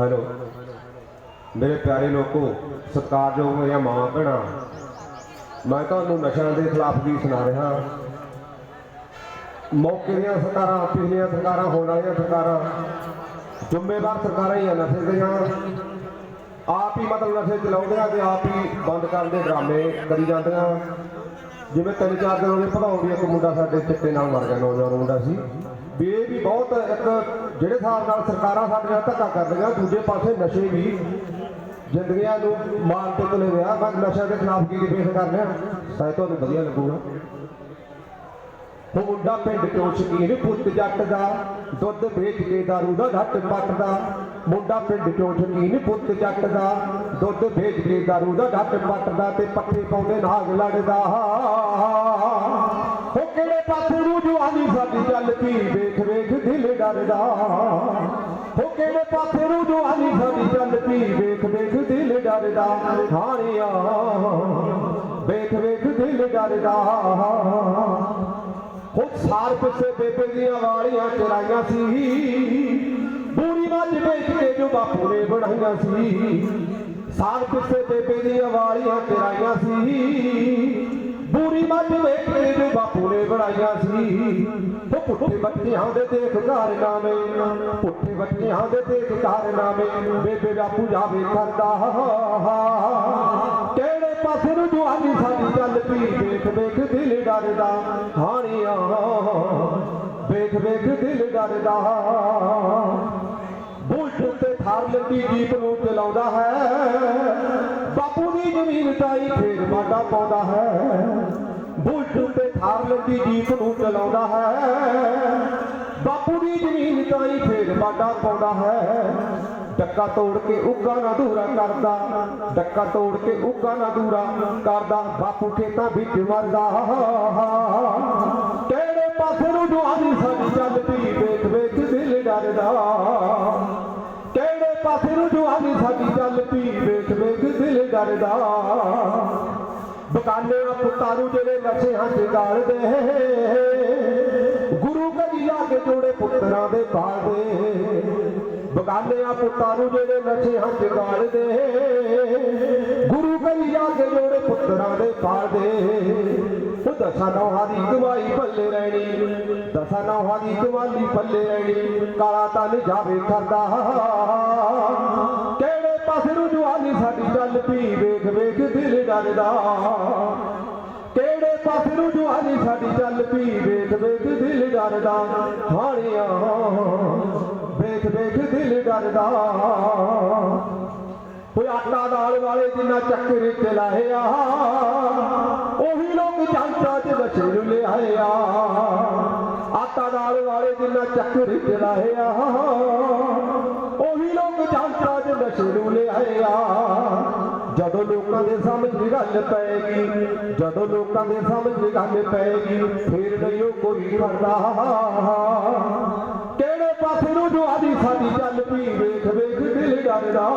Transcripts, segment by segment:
Hello. ਮੇਰੇ ਪਿਆਰੇ ਲੋਕੋ, ਸਤਿਕਾਰਯੋਗ ਮੇਰੀਆਂ ਮਾਂ ਭੈਣਾਂ। ਮੈਂ ਤੁਹਾਨੂੰ ਨਸ਼ਿਆਂ ਦੇ ਖਿਲਾਫ ਵੀ ਸੁਣਾ ਰਿਹਾ। ਮੌਕੇ ਦੀਆਂ ਸਰਕਾਰਾਂ, ਪਿਛਲੀਆਂ ਸਰਕਾਰਾਂ, ਹੋਣ ਵਾਲੀਆਂ ਸਰਕਾਰਾਂ, ਜ਼ਿੰਮੇਵਾਰ ਸਰਕਾਰਾਂ ਹੀ ਆ ਨਸ਼ੇ ਦੀਆਂ ਆਪ ਹੀ ਮਤਲਬ ਨਸ਼ੇ ਚਲਾਉਂਦੇ ਆ ਤੇ ਆਪ ਹੀ ਬੰਦ ਕਰਨ ਦੇ ਡਰਾਮੇ ਕਰੀ ਜਾਂਦੇ ਜਾਂਦੀਆਂ ਜਿਵੇਂ ਤਿੰਨ ਚਾਰ ਦਿਨ ਉਹਨੇ ਭਗਾਉਣ ਦੀ, ਇੱਕ ਮੁੰਡਾ ਸਾਡੇ ਚਿੱਟੇ ਨਾਲ ਮਰ ਗਿਆ, ਨੌਜਵਾਨ ਮੁੰਡਾ ਸੀ। ਵੀ ਇਹ ਵੀ ਬਹੁਤ ਇੱਕ ਜਿਹੜੇ ਹਿਸਾਬ ਨਾਲ ਸਰਕਾਰਾਂ ਸਾਡੇ ਨਾਲ ਧੱਕਾ ਕਰਦੀਆਂ ਦੂਜੇ ਪਾਸੇ ਨਸ਼ੇ ਵੀ ਜ਼ਿੰਦਗੀਆਂ ਨੂੰ ਮਾਰ ਤੇ ਤੁਲੇ ਰਿਹਾ ਮੈਂ ਨਸ਼ਿਆਂ ਦੇ ਖਿਲਾਫ ਕੀ ਪੇਸ਼ ਕਰਨੇ ਆ? ਸ਼ਾਇਦ ਤੁਹਾਨੂੰ ਵਧੀਆ ਲੱਗੂਗਾ। ਉਹ ਮੁੰਡਾ ਪਿੰਡ ਚੋਂ ਸ਼ਕੀਨ ਪੁੱਤ ਜੱਟ ਦਾ ਦੁੱਧ ਵੇਚ ਕੇ ਦਾਰੂ ਦਾ ਘੱਟ ਪੱਟਦਾ। ਮੁੰਡਾ ਪਿੰਡ ਚੋਂ ਸ਼ਕੀਨ ਪੁੱਤ ਜੱਟ ਦਾ ਦੁੱਧ ਵੇਚ ਕੇ ਦਾਰੂ ਦਾ ਘੱਟ ਪੱਟਦਾ ਤੇ ਪੱਠੇ ਪਾਉਂਦੇ ਨਾਗ ਲੜਦਾ। ਉਹ ਕਿਹੜੇ ਪਾਸੇ ਨੂੰ ਜਵਾਨੀ ਸਾਡੀ ਚੱਲ ਪਈ, ਵੇਖ ਵੇਖ ਦਿਲ ਡਰਦਾ। ਉਹ ਕਿਹੜੇ ਪਾਸੇ ਨੂੰ ਜਵਾਨੀ ਸਾਡੀ ਚੱਲ ਪਈ, ਵੇਖ ਵੇਖ ਦਿਲ ਡਰਦਾ। ਹਾਣੀਆਂ, ਵੇਖ ਵੇਖ ਦਿਲ ਡਰਦਾ। ਉਹ ਸਾਰ ਪਿੱਛੇ ਬੇਬੇ ਦੀਆਂ ਵਾਲੀਆਂ ਚਰਾਈਆਂ ਸੀ। ਬੂਰੀ ਮੱਝ ਵੇਚ ਕੇ ਜੋ ਬਾਪੂ ਨੇ ਬਣਾਈਆਂ ਸੀ। ਸਾਰ ਪਿੱਛੇ ਬੇਬੇ ਦੀਆਂ ਵਾਲੀਆਂ ਚਰਾਈਆਂ ਸੀ। ਬੂਰੀ ਮੱਝ ਵੇਚ ਕੇ ਜੋ ਬਾਪੂ ਨੇ ਬਣਾਈਆਂ ਸੀ। ਉਹ ਪੁੱਠੇ ਬੱਚਿਆਂ ਦੇ ਦੇਖ ਘਰ ਨਾਵੇਂ ਪੁੱਠੇ ਬੱਚਿਆਂ ਦੇ ਦੇਖ ਘਰ ਨਾਵੇਂ ਬੇਬੇ ਬਾਪੂ ਜਾਵੇ ਕਰਦਾ ਕਿਹੜੇ ਪਾਸੇ ਨੂੰ ਜਵਾਨੀ ਚੱਲ ਪਈ ਵੇਖ ਵੇਖ ਦਿਲ ਡਰਦਾ, ਹਾਣੀਆਂ, ਵੇਖ ਵੇਖ ਦਿਲ ਡਰਦਾ। ਬੁਲਟ ਉੱਤੇ ਥਾਰ ਲੱਗੀ ਜੀਪ ਨੂੰ ਚਲਾਉਂਦਾ ਹੈ। ਬਾਪੂ ਦੀ ਜ਼ਮੀਨ ਤਾਈ ਫੇਰ ਮਾਡਾ ਪਾਉਂਦਾ ਹੈ। ਬੁਲਟ ਤੇ ਥਾਰ ਲੱਗੀ ਜੀਪ ਨੂੰ ਚਲਾਉਂਦਾ ਹੈ। ਬਾਪੂ ਦੀ ਜ਼ਮੀਨ ਤਾਈ ਫੇਰ ਮਾਡਾ ਪਾਉਂਦਾ ਹੈ। ਡੱਕਾ ਤੋੜ ਕੇ ਉੱਗਾ ਨਾ ਦੂਰਾ ਕਰਦਾ। ਡੱਕਾ ਤੋੜ ਕੇ ਉੱਗਾ ਨਾ ਦੂਰਾ ਕਰਦਾ। ਬਾਪੂ ਖੇਤਾਂ ਵਿੱਚ ਮਰਦਾ ਕਿਹੜੇ ਪਾਸੇ ਨੂੰ ਜਵਾਨੀ ਸਾਡੀ ਚੱਲ ਵੇਖ ਵੇਖ ਦਿਲ ਡਰਦਾ। ਕਿਹੜੇ ਪਾਸੇ ਨੂੰ ਜਵਾਨੀ ਸਾਡੀ ਚੱਲਦੀ ਪਈ ਵੇਖ ਵੇਖ ਦਿਲ ਡਰਦਾ। ਬਗਾਨੇ ਪੁੱਤਾਂ ਨੂੰ ਜਿਹੜੇ ਨਸ਼ਿਆਂ 'ਚ ਗਾਲਦੇ। ਕੇ ਜੋੜੇ ਪੁੱਤਰਾਂ ਦੇ ਪਾਲਦੇ ਬਗਾਨਿਆਂ ਪੁੱਤਾਂ ਨੂੰ ਜਿਹੜੇ ਨਸ਼ਿਆਂ 'ਚ ਗਾਲਦੇ, ਗੁਰੂ ਘਰੀ ਲਾ ਕੇ ਜੋੜੇ ਪੁੱਤਰਾਂ ਦੇ ਪਾਲਦੇ ਉਹ ਦਸਾਂ ਨੌਹਾਂ ਦੀ ਗਵਾਈ ਪੱਲੇ ਰਹਿਣੀ ਦਸਾਂ ਨੌਹਾਂ ਦੀ ਗਵਾਲੀ ਪੱਲੇ ਰਹਿਣੀ ਕਾਲਾ ਤਨ ਜਾਵੇ ਕਰਦਾ। ਕਿਹੜੇ ਪਾਸੇ ਨੂੰ ਜਵਾਨੀ ਸਾਡੀ ਚੱਲ ਪਈ, ਵੇਖ ਵੇਖ ਦਿਲ ਡਰਦਾ। ਕਿਹੜੇ ਪਾਸੇ ਨੂੰ ਜਵਾਨੀ ਸਾਡੀ ਚੱਲ ਪਈ ਵੇਖ ਡਰਦਾ ਹਾਣੀਆਂ ਵੇਖ ਵੇਖ ਦਿਲ ਡਰਦਾ ਕੋਈ ਆਟਾ ਦਾਲ ਵਾਲੇ ਜਿੰਨਾ ਚੱਕਰ ਚਲਾਇਆ ਉਹੀ ਲੋਕ ਜਾਂਚਾ ਚ ਬੱਚੇ ਨੂੰ ਲਿਆਇਆ। ਆਟਾ ਦਾਲ ਵਾਲੇ ਜਿੰਨਾ ਚੱਕਰ ਚਲਾਇਆ ਉਹੀ ਲੋਕ ਜਾਂਚਾ ਚ ਨਸ਼ੇ ਨੂੰ ਲਿਆਇਆ। ਜਦੋਂ ਲੋਕਾਂ ਦੇ ਸਮਝ ਦੀ ਗੱਲ ਪੈਗੀ ਜਦੋਂ ਲੋਕਾਂ ਦੇ ਸਮਝ ਦੀ ਪਏਗੀ, ਫੇਰ ਨਹੀਂ ਕੋਈ ਕਰਦਾ ਕਿਹੜੇ ਪਾਸੇ ਨੂੰ ਜਵਾਨੀ ਸਾਡੀ ਚੱਲ ਪਈ, ਵੇਖ ਵੇਖ, ਦਿਲ ਡਰਦਾ।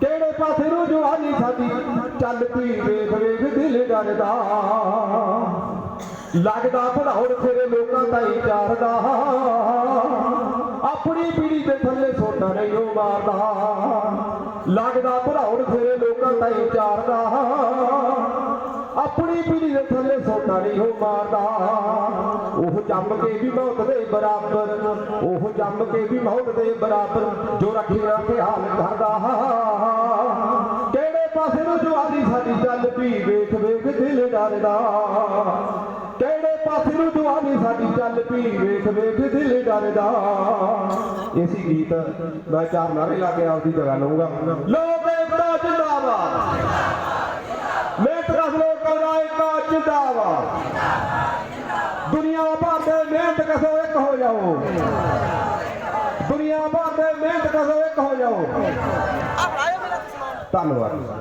ਕਿਹੜੇ ਪਾਸੇ ਨੂੰ ਜਵਾਨੀ ਸਾਡੀ ਚੱਲ ਪਈ, ਵੇਖ ਵੇਖ, ਦਿਲ ਡਰਦਾ। ਲੱਗਦਾ ਭੜਾਉਣ ਤੇਰੇ ਲੋਕਾਂ ਦਾ ਹੀ ਚਾਰਦਾ ਆਪਣੀ ਪੀੜੀ ਦੇ ਥੱਲੇ ਸੋਟਾ ਨਹੀਂ ਉਹ ਮਾਰਦਾ। ਲੱਗਦਾ ਭੜਾਉਣ ਤਾਈ ਚਾਰਦਾ ਆਪਣੀ ਪੀੜੀ ਦੇ ਥੱਲੇ ਸੋਟਾ ਨਹੀਂ ਉਹ ਮਾਰਦਾ। ਉਹ ਜੰਮ ਕੇ ਵੀ ਮੌਤ ਦੇ ਬਰਾਬਰ, ਉਹ ਜੰਮ ਕੇ ਵੀ ਮੌਤ ਦੇ ਬਰਾਬਰ ਜੋ ਰੱਖਿਆ ਤੇ ਹਾਲ ਕਰਦਾ। ਕਿਹੜੇ ਪਾਸੇ ਨੂੰ ਜਵਾਨੀ ਸਾਡੀ ਚੱਲ ਪਈ, ਵੇਖ ਵੇਖ ਦਿਲ ਡਰਦਾ। ਕਿਹੜੇ ਪਾਸੇ ਨੂੰ ਜਵਾਨੀ ਸਾਡੀ ਚੱਲ ਪਈ, ਵੇਖ ਵੇਖ ਦਿਲ ਡਰਦਾ। ਇਸੀ ਗੀਤ, ਮੈਂ ਚਾਰ ਨਾਰੇ ਲਾ ਕੇ ਆਪਦੀ ਜਗ੍ਹਾ ਲਊਂਗਾ। ਜਿੰਦਾਬਾਦ। ਮਿਹਨਤ ਕਸ ਲੋਕਾਂ ਦਾ ਏਕਤਾ ਜਿੰਦਾਬਾਦ। ਦੁਨੀਆ ਭਰ ਦੇ ਮਿਹਨਤ ਕਸੋ ਇੱਕ ਹੋ ਜਾਓ। ਦੁਨੀਆ ਭਰ ਦੇ ਮਿਹਨਤ ਕਸੋ ਇੱਕ ਹੋ ਜਾਓ। ਧੰਨਵਾਦ।